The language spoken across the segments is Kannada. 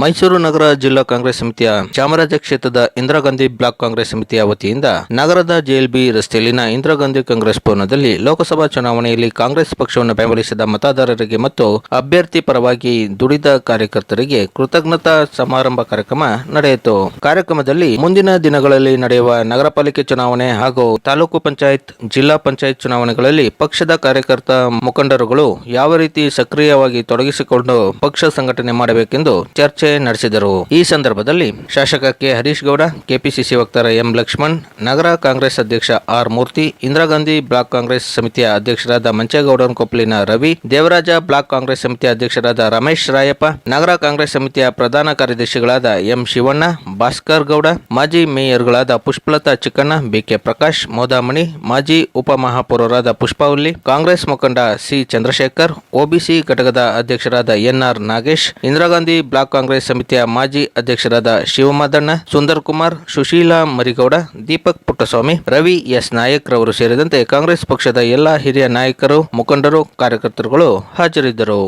ಮೈಸೂರು ನಗರ ಜಿಲ್ಲಾ ಕಾಂಗ್ರೆಸ್ ಸಮಿತಿಯ ಚಾಮರಾಜ ಕ್ಷೇತ್ರದ ಇಂದಿರಾ ಗಾಂಧಿ ಬ್ಲಾಕ್ ಕಾಂಗ್ರೆಸ್ ಸಮಿತಿಯ ವತಿಯಿಂದ ನಗರದ ಜೆಎಲ್ಬಿ ರಸ್ತೆಯಲ್ಲಿನ ಇಂದಿರಾ ಗಾಂಧಿ ಕಾಂಗ್ರೆಸ್ ಭವನದಲ್ಲಿ ಲೋಕಸಭಾ ಚುನಾವಣೆಯಲ್ಲಿ ಕಾಂಗ್ರೆಸ್ ಪಕ್ಷವನ್ನು ಬೆಂಬಲಿಸಿದ ಮತದಾರರಿಗೆ ಮತ್ತು ಅಭ್ಯರ್ಥಿ ಪರವಾಗಿ ದುಡಿದ ಕಾರ್ಯಕರ್ತರಿಗೆ ಕೃತಜ್ಞತಾ ಸಮಾರಂಭ ಕಾರ್ಯಕ್ರಮ ನಡೆಯಿತು. ಕಾರ್ಯಕ್ರಮದಲ್ಲಿ ಮುಂದಿನ ದಿನಗಳಲ್ಲಿ ನಡೆಯುವ ನಗರ ಪಾಲಿಕೆ ಚುನಾವಣೆ ಹಾಗೂ ತಾಲೂಕು ಪಂಚಾಯತ್, ಜಿಲ್ಲಾ ಪಂಚಾಯತ್ ಚುನಾವಣೆಗಳಲ್ಲಿ ಪಕ್ಷದ ಕಾರ್ಯಕರ್ತ ಮುಖಂಡರುಗಳು ಯಾವ ರೀತಿ ಸಕ್ರಿಯವಾಗಿ ತೊಡಗಿಸಿಕೊಂಡು ಪಕ್ಷ ಸಂಘಟನೆ ಮಾಡಬೇಕೆಂದು ಚರ್ಚೆ ನಡೆಸಿದರು. ಈ ಸಂದರ್ಭದಲ್ಲಿ ಶಾಸಕ ಕೆ. ಹರೀಶ್ ಗೌಡ ಕೆಪಿಸಿಸಿ ವಕ್ತಾರ ಎಂ. ಲಕ್ಷ್ಮಣ್, ನಗರ ಕಾಂಗ್ರೆಸ್ ಅಧ್ಯಕ್ಷ ಆರ್. ಮೂರ್ತಿ, ಇಂದಿರಾ ಗಾಂಧಿ ಬ್ಲಾಕ್ ಕಾಂಗ್ರೆಸ್ ಸಮಿತಿಯ ಅಧ್ಯಕ್ಷರಾದ ಮಂಚೇಗೌಡನ್ ಕೊಪ್ಪಲಿನ ರವಿ, ದೇವರಾಜ ಬ್ಲಾಕ್ ಕಾಂಗ್ರೆಸ್ ಸಮಿತಿಯ ಅಧ್ಯಕ್ಷರಾದ ರಮೇಶ್ ರಾಯಪ್ಪ, ನಗರ ಕಾಂಗ್ರೆಸ್ ಸಮಿತಿಯ ಪ್ರಧಾನ ಕಾರ್ಯದರ್ಶಿಗಳಾದ ಎಂ. ಶಿವಣ್ಣ, ಭಾಸ್ಕರ್ ಗೌಡ, ಮಾಜಿ ಮೇಯರ್ಗಳಾದ ಪುಷ್ಪಲತಾ ಚಿಕ್ಕಣ್ಣ, ಬಿಕೆ ಪ್ರಕಾಶ್, ಮೋದಾಮಣಿ, ಮಾಜಿ ಉಪಮಹಾಪೌರರಾದ ಪುಷ್ಪಾವಲ್ಲಿ, ಕಾಂಗ್ರೆಸ್ ಮುಖಂಡ ಸಿ. ಚಂದ್ರಶೇಖರ್ ಒಬಿಸಿ ಘಟಕದ ಅಧ್ಯಕ್ಷರಾದ ಎನ್ಆರ್ ನಾಗೇಶ್, ಇಂದಿರಾ ಗಾಂಧಿ ಬ್ಲಾಕ್ ಕಾಂಗ್ರೆಸ್ ಸಮಿತಿಯ ಮಾಜಿ ಅಧ್ಯಕ್ಷರಾದ ಶಿವಮಾದಣ್ಣ ಸುಂದರ್ ಕುಮಾರ್ ಸುಶೀಲಾ ಮರಿಗೌಡ, ದೀಪಕ್ ಪುಟ್ಟಸ್ವಾಮಿ, ರವಿ ಎಸ್ ನಾಯಕ್ ರವರು ಸೇರಿದಂತೆ ಕಾಂಗ್ರೆಸ್ ಪಕ್ಷದ ಎಲ್ಲಾ ಹಿರಿಯ ನಾಯಕರು, ಮುಖಂಡರು, ಕಾರ್ಯಕರ್ತರುಗಳು ಹಾಜರಿದ್ದರು.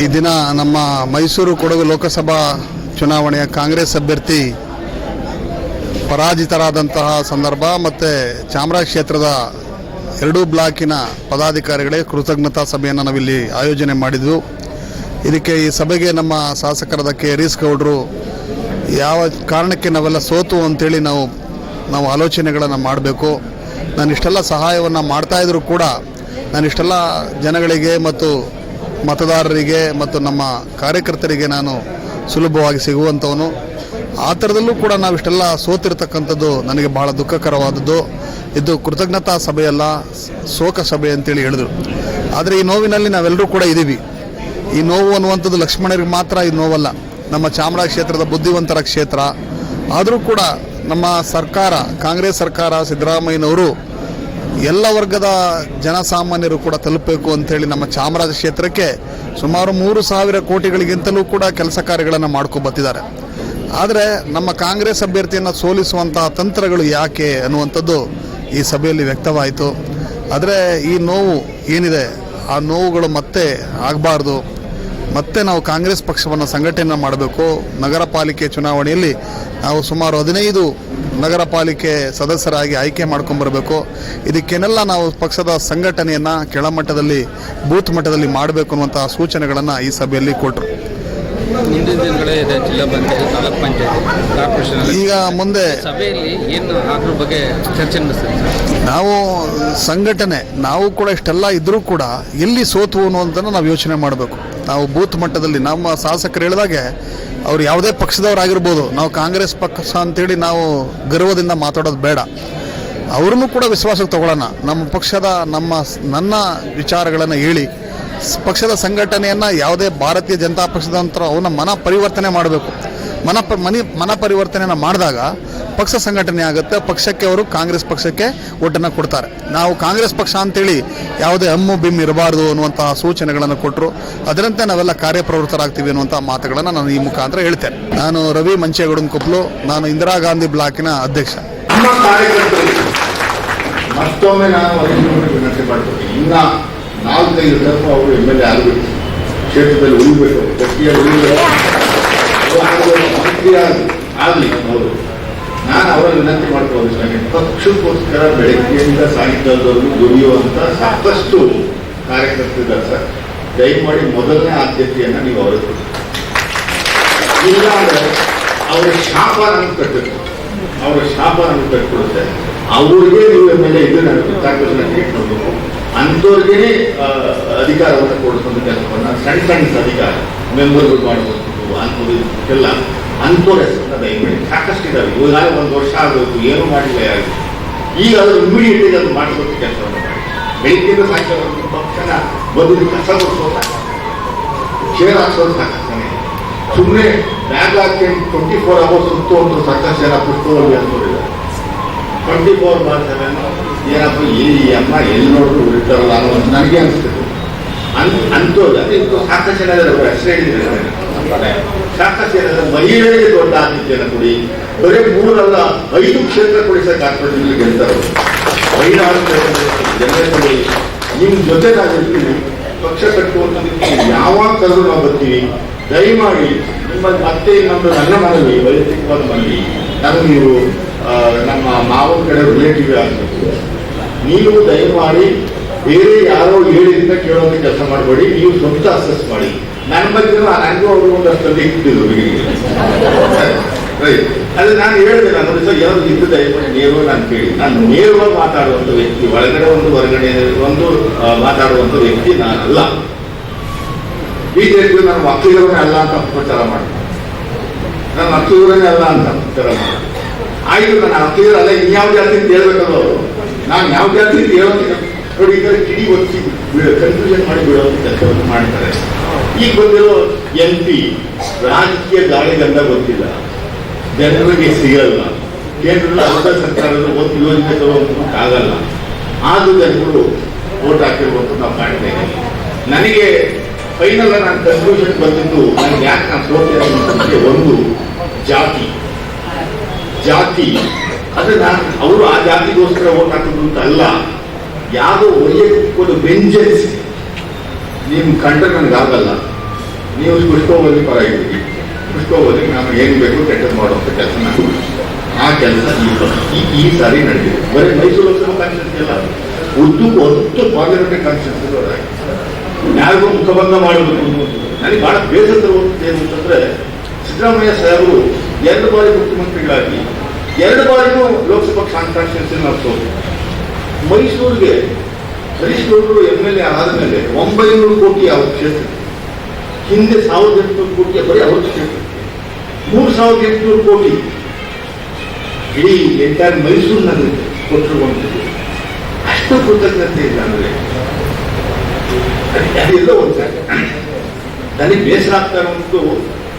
ಈ ದಿನ ನಮ್ಮ ಮೈಸೂರು ಕೊಡಗು ಲೋಕಸಭಾ ಚುನಾವಣೆಯ ಕಾಂಗ್ರೆಸ್ ಅಭ್ಯರ್ಥಿ ಪರಾಜಿತರಾದಂತಹ ಸಂದರ್ಭ ಮತ್ತು ಚಾಮರಾ ಕ್ಷೇತ್ರದ ಎರಡೂ ಬ್ಲಾಕಿನ ಪದಾಧಿಕಾರಿಗಳೇ ಕೃತಜ್ಞತಾ ಸಭೆಯನ್ನು ನಾವಿಲ್ಲಿ ಆಯೋಜನೆ ಮಾಡಿದ್ವು ಇದಕ್ಕೆ ಈ ಸಭೆಗೆ ನಮ್ಮ ಶಾಸಕರಾದ ಕೆ ಹರೀಶ್ ಗೌಡರು ಯಾವ ಕಾರಣಕ್ಕೆ ನಾವೆಲ್ಲ ಸೋತು ಅಂತೇಳಿ ನಾವು ನಾವು ಆಲೋಚನೆಗಳನ್ನು ಮಾಡಬೇಕು. ನಾನು ಇಷ್ಟೆಲ್ಲ ಸಹಾಯವನ್ನು ಮಾಡ್ತಾಯಿದ್ರು ಕೂಡ ನಾನು ಇಷ್ಟೆಲ್ಲ ಜನಗಳಿಗೆ ಮತ್ತು ಮತದಾರರಿಗೆ ಮತ್ತು ನಮ್ಮ ಕಾರ್ಯಕರ್ತರಿಗೆ ನಾನು ಸುಲಭವಾಗಿ ಸಿಗುವಂಥವನು. ಆ ಥರದಲ್ಲೂ ಕೂಡ ನಾವು ಇಷ್ಟೆಲ್ಲ ಸೋತಿರ್ತಕ್ಕಂಥದ್ದು ನನಗೆ ಬಹಳ ದುಃಖಕರವಾದದ್ದು. ಇದು ಕೃತಜ್ಞತಾ ಸಭೆಯಲ್ಲ ಶೋಕ ಸಭೆ ಅಂತೇಳಿ ಹೇಳಿದರು. ಆದರೆ ಈ ನೋವಿನಲ್ಲಿ ನಾವೆಲ್ಲರೂ ಕೂಡ ಇದ್ದೀವಿ ಈ ನೋವು ಅನ್ನುವಂಥದ್ದು ಲಕ್ಷ್ಮಣರಿಗೆ ಮಾತ್ರ ಈ ನೋವಲ್ಲ. ನಮ್ಮ ಚಾಮರಾಜ ಕ್ಷೇತ್ರದ ಬುದ್ಧಿವಂತರ ಕ್ಷೇತ್ರ. ಆದರೂ ಕೂಡ ನಮ್ಮ ಸರ್ಕಾರ, ಕಾಂಗ್ರೆಸ್ ಸರ್ಕಾರ, ಸಿದ್ದರಾಮಯ್ಯನವರು ಎಲ್ಲ ವರ್ಗದ ಜನಸಾಮಾನ್ಯರು ಕೂಡ ತಲುಪಬೇಕು ಅಂಥೇಳಿ ನಮ್ಮ ಚಾಮರಾಜ ಕ್ಷೇತ್ರಕ್ಕೆ ಸುಮಾರು ಮೂರು ಸಾವಿರ ಕೋಟಿಗಳಿಗಿಂತಲೂ ಕೂಡ ಕೆಲಸ ಕಾರ್ಯಗಳನ್ನು ಮಾಡ್ಕೊಬತ್ತಿದ್ದಾರೆ ಆದರೆ ನಮ್ಮ ಕಾಂಗ್ರೆಸ್ ಅಭ್ಯರ್ಥಿಯನ್ನು ಸೋಲಿಸುವಂತಹ ತಂತ್ರಗಳು ಯಾಕೆ ಅನ್ನುವಂಥದ್ದು ಈ ಸಭೆಯಲ್ಲಿ ವ್ಯಕ್ತವಾಯಿತು. ಆದರೆ ಈ ನೋವು ಏನಿದೆ? ಆ ನೋವುಗಳು ಮತ್ತೆ ಆಗಬಾರ್ದು. ಮತ್ತೆ ನಾವು ಕಾಂಗ್ರೆಸ್ ಪಕ್ಷವನ್ನು ಸಂಘಟನೆ ಮಾಡಬೇಕು. ನಗರ ಪಾಲಿಕೆ ಚುನಾವಣೆಯಲ್ಲಿ ನಾವು ಸುಮಾರು ಹದಿನೈದು ನಗರ ಪಾಲಿಕೆ ಸದಸ್ಯರಾಗಿ ಆಯ್ಕೆ ಮಾಡ್ಕೊಂಡ್ಬರಬೇಕು ಇದಕ್ಕೇನೆಲ್ಲ ನಾವು ಪಕ್ಷದ ಸಂಘಟನೆಯನ್ನು ಕೆಳಮಟ್ಟದಲ್ಲಿ ಬೂತ್ ಮಟ್ಟದಲ್ಲಿ ಮಾಡಬೇಕು ಅನ್ನುವಂತಹ ಸೂಚನೆಗಳನ್ನು ಈ ಸಭೆಯಲ್ಲಿ ಕೊಟ್ಟರು ಮುಂದಿನ ದಿನಗಳೇ ಇದೆ ಜಿಲ್ಲಾ ಪಂಚಾಯತ್ ತಾಲೂಕ್ ಪಂಚಾಯತ್ ಕಾರ್ಪೊರೇಷನ್ ಈಗ ಮುಂದೆ ಸಭೆಯಲ್ಲಿ ಏನು ಅದ್ರ ಬಗ್ಗೆ ಚರ್ಚೆ ನಡೆಸ್ತೀರಿ ಸರ್? ನಾವು ಸಂಘಟನೆ ನಾವು ಕೂಡ ಇಷ್ಟೆಲ್ಲ ಇದ್ರೂ ಕೂಡ ಎಲ್ಲಿ ಸೋತು ಅನ್ನೋದನ್ನು ನಾವು ಯೋಚನೆ ಮಾಡಬೇಕು. ನಾವು ಬೂತ್ ಮಟ್ಟದಲ್ಲಿ ನಮ್ಮ ಶಾಸಕರು ಹೇಳಿದಾಗೆ ಅವ್ರು ಯಾವುದೇ ಪಕ್ಷದವರಾಗಿರ್ಬೋದು, ನಾವು ಕಾಂಗ್ರೆಸ್ ಪಕ್ಷ ಅಂತೇಳಿ ನಾವು ಗರ್ವದಿಂದ ಮಾತಾಡೋದು ಬೇಡ. ಅವ್ರನ್ನೂ ಕೂಡ ವಿಶ್ವಾಸಕ್ಕೆ ತಗೊಳ್ಳೋಣ. ನಮ್ಮ ಪಕ್ಷದ ನಮ್ಮ ನನ್ನ ವಿಚಾರಗಳನ್ನು ಹೇಳಿ ಪಕ್ಷದ ಸಂಘಟನೆಯನ್ನು ಯಾವುದೇ ಭಾರತೀಯ ಜನತಾ ಪಕ್ಷದಂತರ ಅವನ್ನ ಮನ ಪರಿವರ್ತನೆ ಮಾಡಬೇಕು. ಮನ ಮನಿ ಮನ ಪರಿವರ್ತನೆಯನ್ನು ಮಾಡಿದಾಗ ಪಕ್ಷ ಸಂಘಟನೆ ಆಗುತ್ತೆ, ಪಕ್ಷಕ್ಕೆ ಅವರು ಕಾಂಗ್ರೆಸ್ ಪಕ್ಷಕ್ಕೆ ಒಟ್ಟನ್ನು ಕೊಡ್ತಾರೆ. ನಾವು ಕಾಂಗ್ರೆಸ್ ಪಕ್ಷ ಅಂತೇಳಿ ಯಾವುದೇ ಹಮ್ಮು ಬಿಮ್ಮು ಇರಬಾರ್ದು ಅನ್ನುವಂತಹ ಸೂಚನೆಗಳನ್ನು ಕೊಟ್ಟರು ಅದರಂತೆ ನಾವೆಲ್ಲ ಕಾರ್ಯಪ್ರವೃತ್ತರಾಗ್ತೀವಿ ಅನ್ನುವಂಥ ಮಾತುಗಳನ್ನು ನಾನು ಈ ಮುಖಾಂತರ ಹೇಳ್ತೇನೆ. ನಾನು ರವಿ ಮಂಚೇಗೌಡನ ಕೊಪ್ಪಲು ನಾನು ಇಂದಿರಾ ಗಾಂಧಿ ಬ್ಲಾಕಿನ ಅಧ್ಯಕ್ಷ. ಮತ್ತೊಮ್ಮೆ ನಾನು ವಿನಂತಿ ಮಾಡ್ತೀನಿ ಇನ್ನ ನಾಲ್ಕೈದು ದಪ್ಪ ಅವರು ಎಂ ಎಲ್ ಎ ಆಗಬೇಕು ಕ್ಷೇತ್ರದಲ್ಲಿ ಉಳಿಬೇಕು. ಗಟ್ಟಿಯಲ್ಲಿ ಉಳಿಬೇಕು. ಮಂತ್ರಿ ಆಗಲಿ ಅವರು ನಾನು ಅವರ ವಿನಂತಿ ಮಾಡ್ಕೊಳ್ಳೋದಿಲ್ಲ ಪಕ್ಷಕ್ಕೋಸ್ಕರ ಬೆಳಗ್ಗೆಯಿಂದ ಸಾಯಂಕಾಲದವರೆಗೂ ದುಡಿಯುವಂತ ಸಾಕಷ್ಟು ಕಾರ್ಯಕರ್ತರಿದ್ದಾರೆ ಸರ್. ದಯಮಾಡಿ ಮೊದಲನೇ ಆದ್ಯತೆಯನ್ನು ನೀವು ಅವರಿಗೆ ಇಲ್ಲ ಅವರ ಶಾಪ ನಮ್ಗೆ ಕಟ್ಟಬೇಕು ಅವರ ಶಾಪ ನಮ್ಗೆ ಕಟ್ಕೊಡುತ್ತೆ ಅವ್ರಿಗೆ ನೀವು ಮೇಲೆ ಇದು ನನಗೆ ಕಾರ್ಪೊರೇಷನ್ ಇಟ್ಕೊಳ್ಬೇಕು ಅಂಥವ್ರಿಗೆ ಅಧಿಕಾರವನ್ನು ಕೊಡಿಸುವಂತ ಕೆಲಸವನ್ನ ಸಣ್ಣ ಸಣ್ಣ ಅಧಿಕಾರ ಮೆಂಬರ್ಗಳು ಮಾಡಬೇಕು ಅಂಥದ್ದು ಎಲ್ಲ ಅಂಥವ್ರ ಹೆಸರನ್ನ ದಯಮಾಡಿ ಸಾಕಷ್ಟು ಇದ್ದಾವೆ ಇವಾಗ ಒಂದು ವರ್ಷ ಆಗಬೇಕು, ಏನು ಮಾಡಿಲ್ಲ ಯಾರು ಈಗ ಅದು ಇಮಿಡಿಯೇಟ್ ಅದು ಮಾಡಿಸೋದು ಕೆಲಸವನ್ನು ಮಾಡಿ ಬೆಳಿಗ್ಗೆಯಿಂದ ಸಾಯಂಕಾಲ ಪಕ್ಷನ ಬಂದು ಕಸ ಕೊಡಿಸೋದ ಶೇರ್ ಹಾಕ್ಸೋದು ಸಾಕಷ್ಟೇ ಸುಮ್ಮನೆ ಬ್ಯಾಗ್ ಹಾಕೊಂಡು ಟ್ವೆಂಟಿ ಫೋರ್ ಅವರ್ಸ್ ಸುತ್ತು ಅಂತ ಸಾಕಷ್ಟು ಜನ ಪುಸ್ತಕದಲ್ಲಿ ಅನ್ಕೊಂಡಿದ್ದಾರೆ ಟ್ವೆಂಟಿ ಫೋರ್ ಮಾಡ್ತಾರೆ ಏನಪ್ಪ ಈ ಅಮ್ಮ ಎಲ್ಲಿ ನೋಡಿದ್ರು ಉಳಿತಾರಲ್ಲ ಅನ್ನೋದು ನನಗೆ ಅನಿಸ್ತದೆ. ಅನ್ ಅಂತೋದು ಅದೇ ಸಾಕಷ್ಟು ಜನ ಅವ್ರ ಹೆಸರು ಹೇಳಿದ್ರೆ ಕೊಡ್ತಾರೆ ಸಾಕಷ್ಟು ಮಹಿಳೆಯರಿಗೆ ದೊಡ್ಡ ಆದ್ಯತೆಯನ್ನು ಕೊಡಿ. ಬರೀ ಮೂರಲ್ಲ, ಐದು ಕ್ಷೇತ್ರ ಕೊಡಿ ಸರ್ ಕಾರ್ಪೊರೇಷನ್ ಗೆಲ್ತಾರೆ. ಐದಾರು ಜನರೇ ಕೊಡಿ. ನಿಮ್ಮ ಜೊತೆ ನಾವು ಇರ್ತೀವಿ ಪಕ್ಷ ಕಟ್ಟುವಂತ ಯಾವಾಗ ಕರೆದು ನಾವು ಬರ್ತೀವಿ. ದಯಮಾಡಿ ನಿಮ್ಮ ಮತ್ತೆ ಇನ್ನೊಂದು ನನ್ನ ಮನವಿ, ವೈಯಕ್ತಿಕವಾದ ಮನವಿ. ನಮ್ಗೆ ನೀವು ನಮ್ಮ ಮಾವನ ಕಡೆ ರಿಲೇಟಿವ್ ಆಗಬೇಕು. ನೀವು ದಯಮಾಡಿ ಬೇರೆ ಯಾರೋ ಹೇಳಿಂದ ಕೇಳೋದಕ್ಕೆ ಕೆಲಸ ಮಾಡಬೇಡಿ. ನೀವು ಸ್ವಂತ ಅಸೆಸ್ ಮಾಡಿ. ನನ್ನ ಬಗ್ಗೆ ನನಗೂ ಅವರು ಒಂದಷ್ಟು ಇಟ್ಟಿದ್ರು ರೈಟ್. ಅದು ನಾನು ಹೇಳಿದೆ, ನಾನು ಸರ್ ಯಾವ್ದು ಇದ್ದು ದಯಮಾಡಿ ನೇರವಾಗಿ ನಾನು ಕೇಳಿ. ನಾನು ನೇರವಾಗಿ ಮಾತಾಡುವಂಥ ವ್ಯಕ್ತಿ, ಒಳಗಡೆ ಒಂದು, ಹೊರಗಡೆ ಒಂದು ಮಾತಾಡುವಂಥ ವ್ಯಕ್ತಿ ನಾನಲ್ಲ ಬಿಜೆಪಿ ನನ್ನ ವಕೀಲರನ್ನೇ ಅಲ್ಲ ಅಂತ ಪ್ರಚಾರ ಮಾಡ್ತಾರೆ ನನ್ನ ವಕೀಲರನ್ನೇ ಅಲ್ಲ ಅಂತ ಪ್ರಚಾರ ಮಾಡ್ತಾರೆ ಆಯ್ತು ನನ್ನ ವಕೀಲರಲ್ಲ ಇನ್ಯಾವ ಜಾತಿ ಅಂತ ಅವರು? ನಾನು ಯಾವ ಜಾತಿ ಅಂತ ಹೇಳೋದಕ್ಕೆ ನೋಡಿ ಈ ಕಡೆ ಒತ್ತಿ ಕನ್ಫ್ಯೂಷನ್ ಮಾಡಿ ಬಿಡುವಂತ ಕೆಲಸವನ್ನು ಮಾಡ್ತಾರೆ. ಈಗ ಬಂದಿರೋ ಎಂ ಪಿ, ರಾಜಕೀಯ ಗಾಳಿಗಂಧ ಗೊತ್ತಿಲ್ಲ. ಜನರಿಗೆ ಸಿಗಲ್ಲ. ಕೇಂದ್ರದ ಅರ್ಧ ಸರ್ಕಾರದ ಒಂದು ಯೋಜನೆ ಆಗಲ್ಲ. ಆದ್ರೂ ಜನಗಳು ವೋಟ್ ಹಾಕಿರ್ಬೇಕು ನಾವು ಕಾಣ್ತೇವೆ ನನಗೆ ಫೈನಲ್ ನಾನು ಕನ್ಕ್ಲೂಷನ್ ಬಂದಿದ್ದು, ನನಗೆ ಯಾಕೆ ನಾನು ಸೋತೆ ಒಂದು ಜಾತಿ. ಜಾತಿ. ಅದು ನಾನು, ಅವರು ಆ ಜಾತಿಗೋಸ್ಕರ ವೋಟ್ ಹಾಕಿದ್ರು ಅಂತ ಅಲ್ಲ. ಯಾವುದೋ ವೈಯಕ್ತಿಕ ಒಂದು ವೆಂಜನ್ಸ್ ನೀವು ಕಂಡ್ರೆ ಆಗಲ್ಲ. ನೀವು ಕುಷ್ಕೋಬಲ್ಲಿ ಪರ ಕುಷ್ಕೋಬಲ್ಲಿ ನಾನು ಏನು ಬೇಕು ಕೆಟ್ಟದ್ದು ಮಾಡುವಂಥ ಕೆಲಸ ನಾನು. ಆ ಕೆಲಸ ಈ ಈ ಸಾರಿ ನಡೆದಿದೆ ಬರೀ ಮೈಸೂರು ಲೋಕಸಭಾ ಕಾನ್ಸ್ಟಿಟ್ಯೂನ್ಸಿ ಅಲ್ಲ. ಉದ್ದು ಹೊತ್ತು ಪಾರ್ಲಿಮೆಂಟರಿ ಕಾನ್ಸ್ಟಿಟ್ಯೂನ್ಸಿ ಯಾರಿಗೂ ಮುಖಭಂಗ ಮಾಡಬೇಕು ನನಗೆ ಬಹಳ ಬೇಸರ ಹೋಗ್ತದೆ ಏನು ಅಂತಂದ್ರೆ, ಸಿದ್ದರಾಮಯ್ಯ ಸಾಹೇಬರು ಎರಡು ಬಾರಿ ಮುಖ್ಯಮಂತ್ರಿಗಳಾಗಿ ಎರಡು ಬಾರಿನೂ ಲೋಕಸಭಾ ಕಾನ್ಸ್ಟಿಟ್ಯೂನ್ಸಿ ನಾವು ಸೋತು ಮೈಸೂರಿಗೆ ಹರೀಶ್ ಗೌಡರು ಎಂ ಎಲ್ ಎ ಆದಮೇಲೆ ಒಂಬೈನೂರು ಕೋಟಿ ಅವ್ರ ಕ್ಷೇತ್ರ? ಹಿಂದೆ ಸಾವಿರದ ಎಂಟುನೂರು ಕೋಟಿ, ಬರೀ ಅವ್ರ ಕ್ಷೇತ್ರ. ಮೂರು ಸಾವಿರದ ಎಂಟುನೂರು ಕೋಟಿ. ಇಡೀ ಎಂಟೈರ್ ಮೈಸೂರು ನಗರಕ್ಕೆ ಕೊಟ್ಟಿರುವಂಥದ್ದು. ಅಷ್ಟು ಕೃತಜ್ಞತೆ ಇಲ್ಲ ಅಂದರೆ. ಅದೆಲ್ಲ ಒಂದು. ನನಗೆ ಬೇಸರ ಆಗ್ತಾ ಇರುವಂಥದ್ದು,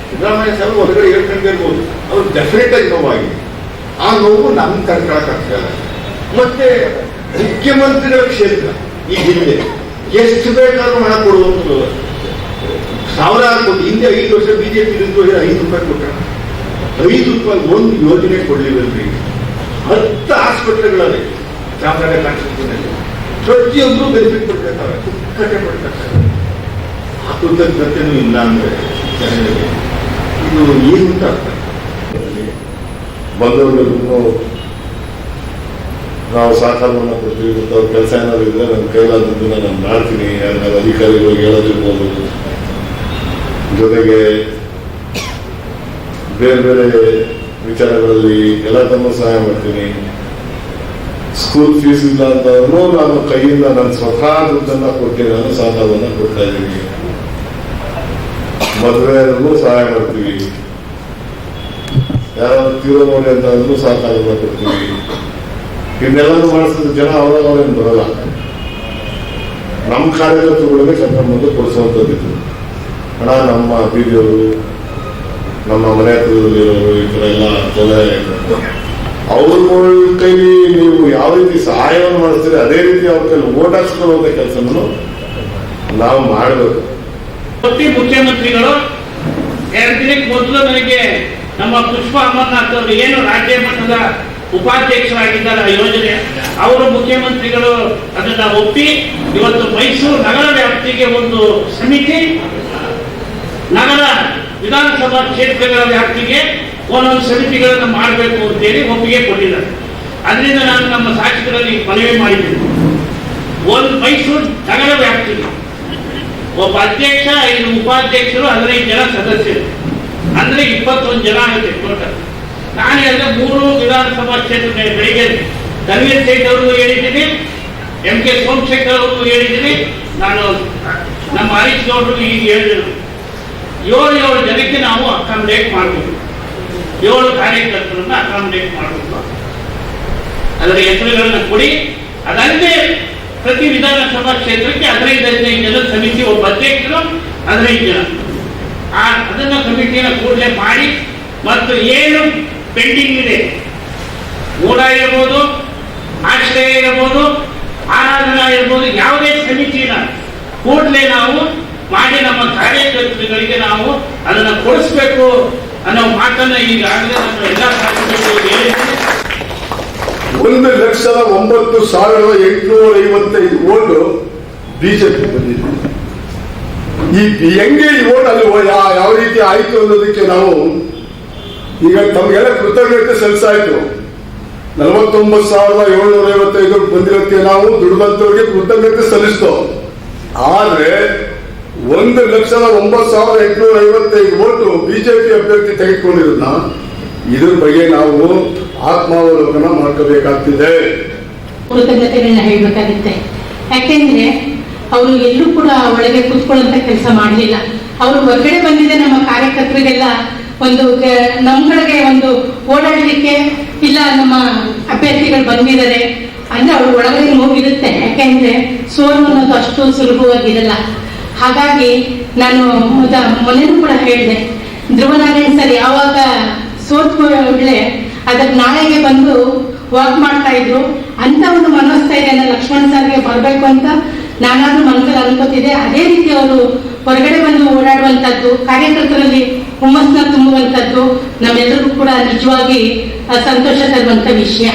ಸಿದ್ದರಾಮಯ್ಯ ಸಾಹೇಬ್ ಹೊರಗಡೆ ಹೇಳ್ಕೊಂಡೇ ಇರ್ಬೋದು. ಅವ್ರು ಡೆಫಿನೆಟ್ ಆಗಿ ನೋವಾಗಿದೆ ಆ ನೋವು ನಮ್ಗೆ ತಡ್ಕೊಳಕ್ಕಾಗ್ತಲ್ಲ ಮತ್ತೆ ಮುಖ್ಯಮಂತ್ರಿಗಳ ಕ್ಷೇತ್ರ ಈ ಹಿಂದೆ ಎಷ್ಟು ಬೇಕಾದ್ರೂ ಹಣ ಕೊಡುವಂಥದ್ದು ಸಾವಿರಾರು ಕೋಟಿ. ಹಿಂದೆ ಐದು ವರ್ಷ ಬಿಜೆಪಿ ಐದು ರೂಪಾಯಿ ಕೊಟ್ಟ ಐದು ರೂಪಾಯಿ ಒಂದು ಯೋಜನೆ ಕೊಡಲಿಲ್ಲ ಹತ್ತು ಆಸ್ಪತ್ರೆಗಳಲ್ಲಿ ಚಾಮರಾಜ ಕಾನ್ಸ್ಟಿಟ್ಯೂಷನಲ್ಲಿ ಪ್ರತಿಯೊಬ್ಬರು ಬೆನಿಫಿಟ್ ಕೊಡ್ತಾರೆ ಕಟ್ಟೆ ಕೊಡ್ತಾರೆ ಆ ಕೃತಜ್ಞತೆನೂ ಇಲ್ಲ ಅಂದ್ರೆ ಜನರಿಗೆ. ಇದು ಏನು ಅಂತ ಅರ್ಥ? ಬಂದವರಿಗೂ ನಾವು ಸಹಕಾರವನ್ನು ಕೊಡ್ತೀವಿ ಮತ್ತು ಅವ್ರ ಕೆಲಸ ಏನಾದ್ರು ಇದ್ರೆ ನನ್ನ ನಾನು ಮಾಡ್ತೀನಿ. ಯಾರಿಗಾದ್ರು ಅಧಿಕಾರಿಗಳಿಗೆ ಹೇಳೋದಿರ್ಬೋದು. ಜೊತೆಗೆ ಬೇರೆ ಬೇರೆ ವಿಚಾರಗಳಲ್ಲಿ ಎಲ್ಲದನ್ನೂ ಸಹಾಯ ಮಾಡ್ತೀನಿ. ಸ್ಕೂಲ್ ಫೀಸ್ ಇಲ್ಲ ಅಂತಂದ್ರೂ ನಾನು ಕೈಯಿಂದ ನಾನು ಸ್ವತಃ ದುಡ್ಡನ್ನ ಕೊಡ್ತೀನಿ. ನಾನು ಸಹಕಾರವನ್ನು ಕೊಡ್ತಾ ಇದ್ದೀನಿ. ಮದುವೆಯಲ್ಲೂ ಸಹಾಯ ಮಾಡ್ತೀವಿ. ಯಾರಾದ್ರೂ ತೀರೋ ನೋಡಿ ಅಂತ ಅಂದ್ರೂ ಸಹಕಾರವನ್ನು ಕೊಡ್ತೀವಿ. ಇದನ್ನೆಲ್ಲನೂ ಮಾಡಿಸಿದ ಜನ ಅವರವರೇನು ಬರಲ್ಲ ನಮ್ಮ ಕಾರ್ಯಕರ್ತರುಗಳಿಗೆ ಮುಂದೆ ಕೊಡಿಸುವಂಥದ್ದು ಹಣ ನಮ್ಮ ಬೀದಿಯವರು, ನಮ್ಮ ಮನೆ ಹತ್ರದಲ್ಲಿರೋರು ಈ ಥರ ಎಲ್ಲ ತೊಂದರೆ ಅವ್ರ ಕೈಲಿ ನೀವು ಯಾವ ರೀತಿ ಸಹಾಯವನ್ನು ಮಾಡಿಸ್ತೀರಿ, ಅದೇ ರೀತಿ ಅವ್ರ ಕೈಲಿ ಓಟ್ ಹಾಕ್ಸ್ಕೊಳ್ಳುವಂಥ ಕೆಲಸವನ್ನು ನಾವು ಮಾಡಬೇಕು. ಪ್ರತಿ ಮುಖ್ಯಮಂತ್ರಿಗಳು, ಎರಡು ದಿನಕ್ಕೆ ಮೊದಲು ನನಗೆ ನಮ್ಮ ಪುಷ್ಪ ಅಮರ್ನಾಥ್ ಅವರು ಏನು ರಾಜ್ಯ ಮಟ್ಟದ ಉಪಾಧ್ಯಕ್ಷರಾಗಿದ್ದಾರೆ ಆ ಯೋಜನೆ. ಅವರು ಮುಖ್ಯಮಂತ್ರಿಗಳು, ಅದನ್ನ ಒಪ್ಪಿ ಇವತ್ತು ಮೈಸೂರು ನಗರ ವ್ಯಾಪ್ತಿಗೆ ಒಂದು ಸಮಿತಿ, ನಗರ ವಿಧಾನಸಭಾ ಕ್ಷೇತ್ರಗಳ ವ್ಯಾಪ್ತಿಗೆ ಒಂದೊಂದು ಸಮಿತಿಗಳನ್ನು ಮಾಡಬೇಕು ಅಂತೇಳಿ ಒಪ್ಪಿಗೆ ಕೊಟ್ಟಿದ್ದಾರೆ. ಅದರಿಂದ ನಾನು ನಮ್ಮ ಶಾಸಕರಲ್ಲಿ ಮನವಿ ಮಾಡಿದ್ದೇನೆ. ಒಂದು ಮೈಸೂರು ನಗರ ವ್ಯಾಪ್ತಿಗೆ ಒಬ್ಬ ಅಧ್ಯಕ್ಷ, ಐದು ಉಪಾಧ್ಯಕ್ಷರು, ಹದಿನೈದು ಜನ ಸದಸ್ಯರು. ಅಂದ್ರೆ ಇಪ್ಪತ್ತೊಂದು ಜನ ಆಗುತ್ತೆ ಟೋಟಲ್ ನಾನು ಹೇಳಿದ ಮೂರು ವಿಧಾನಸಭಾ ಕ್ಷೇತ್ರ ಬೆಳಿಗ್ಗೆ ಧನ್ವೀರ್ ಸೇಠ್ ಅವ್ರಿಗೂ ಹೇಳಿದ್ದೀನಿ, ಎಂ ಕೆ ಸೋಮಶೇಖರ್ ಅವ್ರಿಗೂ ಹೇಳಿದ್ದೀನಿ. ನಾನು ನಮ್ಮ ಹರೀಶ್ ಗೌಡರು ಈಗ ಹೇಳಿದ್ರು. ಏಳು ಏಳು ಜನಕ್ಕೆ ನಾವು ಅಕಾಮಡೇಟ್ ಮಾಡಬೇಕು ಏಳು ಕಾರ್ಯಕರ್ತರನ್ನ ಅಕಾಮಡೇಟ್ ಮಾಡಬೇಕು ಅದರ ಹೆಸರುಗಳನ್ನ ಕೊಡಿ. ಅದಲ್ಲದೆ ಪ್ರತಿ ವಿಧಾನಸಭಾ ಕ್ಷೇತ್ರಕ್ಕೆ ಹದಿನೈದು ಹದಿನೈದು ಜನ ಸಮಿತಿ ಒಬ್ಬ ಅಧ್ಯಕ್ಷರು, ಹದಿನೈದು ಜನ. ಆ, ಅದನ್ನ ಕಮಿಟಿಯನ್ನು ಕೂಡಲೇ ಮಾಡಿ, ಮತ್ತು ಏನು ಪೆಂಡಿಂಗ್ ಇದೆ. ಮೂಡ ಇರ್ಬೋದು, ಆಶ್ರಯ ಇರ್ಬೋದು, ಆರಾಧನಾ ಇರ್ಬೋದು, ಯಾವುದೇ ಸಮಿತಿನ ಕೂಡಲೇ ನಾವು ಮಾಡಿ ನಮ್ಮ ಕಾರ್ಯಕರ್ತರುಗಳಿಗೆ ನಾವು ಅದನ್ನು ಕೊಡಿಸ್ಬೇಕು ಅನ್ನೋ ಮಾತನ್ನ ಈಗಾಗಲೇ ನಮ್ಮ ಎಲ್ಲ ಒಂದು ಲಕ್ಷದ ಒಂಬತ್ತು ಸಾವಿರದ ಎಂಟುನೂರ ಐವತ್ತೈದು ಓಟು ಬಿಜೆಪಿ ಬಂದಿದೆ. ಈ ಹೆಂಗೆ ಈ ಓಟ್ ಅಲ್ಲಿ ಯಾವ ರೀತಿ ಆಯ್ತು ಅನ್ನೋದಕ್ಕೆ ನಾವು ಈಗ ತಮಗೆಲ್ಲ ಕೃತಜ್ಞತೆ ಸಲ್ಲಿಸಾಯ್ತು. ನಲವತ್ತೊಂಬತ್ತು ಸಾವಿರದ ಏಳ್ನೂರ ಐವತ್ತೈದು ಬಂದಿರತ್ತೆ ನಾವು ದುಡ್ಬಂತವ್ರಿಗೆ ಕೃತಜ್ಞತೆ ಸಲ್ಲಿಸ್ತೋ. ಆದ್ರೆ ಒಂದು ಲಕ್ಷದ ಒಂಬತ್ತು ಸಾವಿರದ ಎಂಟುನೂರ ಐವತ್ತೈದು ಓಟು ಬಿಜೆಪಿ ಅಭ್ಯರ್ಥಿ ತೆಗೆದುಕೊಂಡಿರೋದನ್ನ ಇದ್ರ ಬಗ್ಗೆ ನಾವು ಆತ್ಮಾವಲೋಕನ ಮಾಡ್ಕೋಬೇಕಾಗ್ತಿದೆ. ಕೃತಜ್ಞತೆಗಳನ್ನ ಹೇಳಬೇಕಾಗುತ್ತೆ. ಯಾಕೆಂದ್ರೆ ಅವರು ಎಲ್ಲೂ ಕೂಡ ಒಳಗೆ ಕೂತ್ಕೊಳ್ಳುವಂತ ಕೆಲಸ ಮಾಡಲಿಲ್ಲ. ಅವರು ಹೊರಗಡೆ ಬಂದಿದೆ ನಮ್ಮ ಕಾರ್ಯಕರ್ತರಿಗೆಲ್ಲ ಒಂದು ನಮ್ಗಳಿಗೆ ಒಂದು ಓಡಾಡಲಿಕ್ಕೆ ಇಲ್ಲ ನಮ್ಮ ಅಭ್ಯರ್ಥಿಗಳು ಬಂದಿದ್ದಾರೆ. ಅಂದ್ರೆ ಅವ್ರು ಒಳಗಡೆ ಹೋಗಿರುತ್ತೆ. ಯಾಕೆಂದ್ರೆ ಸೋಲು ಅನ್ನೋದು ಅಷ್ಟು ಸುಲಭವಾಗಿರಲ್ಲ. ಹಾಗಾಗಿ ನಾನು ಮೊನ್ನೆನೂ ಕೂಡ ಹೇಳಿದೆ. ಧ್ರುವನಾರಾಯಣ್ ಸರ್ ಯಾವಾಗ ಸೋತ್ಕೊಳ್ಳೆ ಅದಕ್ಕೆ ನಾಳೆಗೆ ಬಂದು ವಾಕ್ ಮಾಡ್ತಾ ಇದ್ರು. ಅಂತ ಒಂದು ಮನೋಸ್ಥೈರ್ಯನ ಲಕ್ಷ್ಮಣ್ ಸರ್ಗೆ ಬರಬೇಕು ಅಂತ ನಾನಾದ್ರೂ ಮನಸ್ಸಲ್ಲಿ ಅನ್ಕೋತಿದ್ದೆ. ಅದೇ ರೀತಿ ಅವರು ಹೊರಗಡೆ ಬಂದು ಓಡಾಡುವಂತದ್ದು ಕಾರ್ಯಕರ್ತರಲ್ಲಿ ಹುಮ್ಮಸ್ನ ತುಂಬುವಂತದ್ದು ನಮ್ಮೆಲ್ಲರಿಗೂ ಕೂಡ ನಿಜವಾಗಿ ಸಂತೋಷ ತರುವಂತ ವಿಷಯ.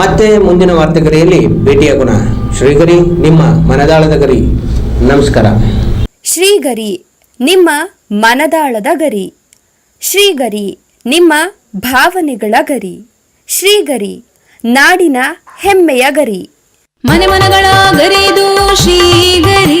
ಮತ್ತೆ ಮುಂದಿನ ವಾರ್ತೆಗರಿಯಲ್ಲಿ ಭೇಟಿಯಾಗೋಣ. ಶ್ರೀಗರಿ ನಿಮ್ಮ ಮನದಾಳದ ಗರಿ. ನಮಸ್ಕಾರ. ಶ್ರೀಗರಿ ನಿಮ್ಮ ಮನದಾಳದ ಗರಿ. ಶ್ರೀಗರಿ ನಿಮ್ಮ ಭಾವನೆಗಳ ಗರಿ. ಶ್ರೀಗರಿ ನಾಡಿನ ಹೆಮ್ಮೆಯ ಗರಿ. ಮನೆ ಮನಗಳ ಗರಿದು ಶ್ರೀಗರಿ.